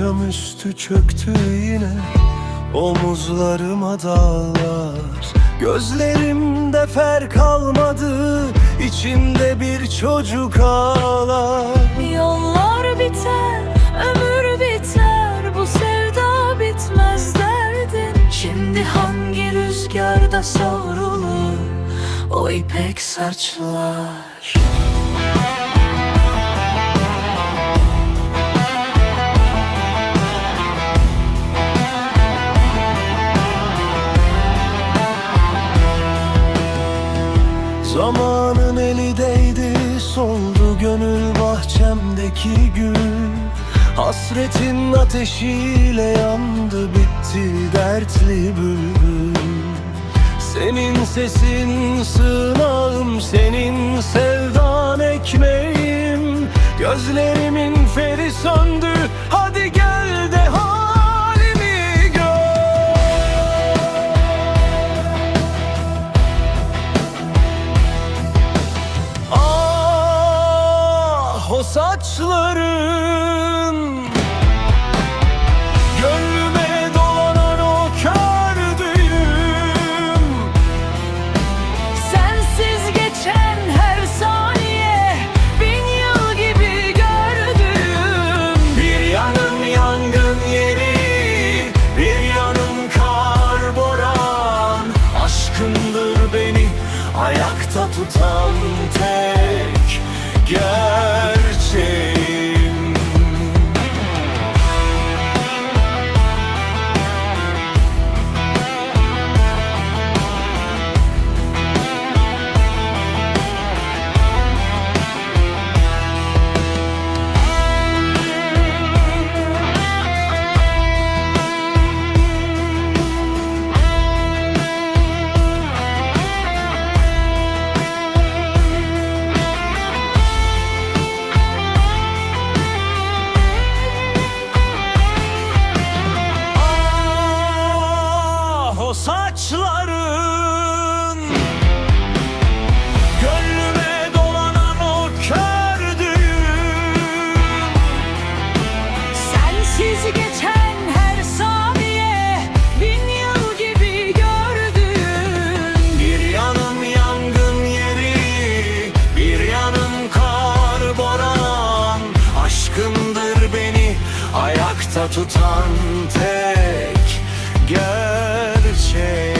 düştü çöktü yine. Omuzlarıma dağlar. Gözlerimde fer kalmadı. İçimde bir çocuk ağlar. Yollar biter, ömür biter. Bu sevda bitmez derdin. Şimdi hangi rüzgarda savrulur? O ipek saçlar Zamanın eli değdi soldu gönül bahçemdeki gül. Hasretin ateşiyle yandı bitti dertli bülbül. Senin sesin sığınağım senin sevdan ekmeğim. Gözlerimin saçların Gönlüme dolanan o kör düğüm. Sensiz geçen her saniye Bin yıl gibi gördüm Bir yanım yangın yeri Bir yanım kar boran. Aşkındır beni ayakta tutan tek gerçeğim ayakta tutan tek gerçeğim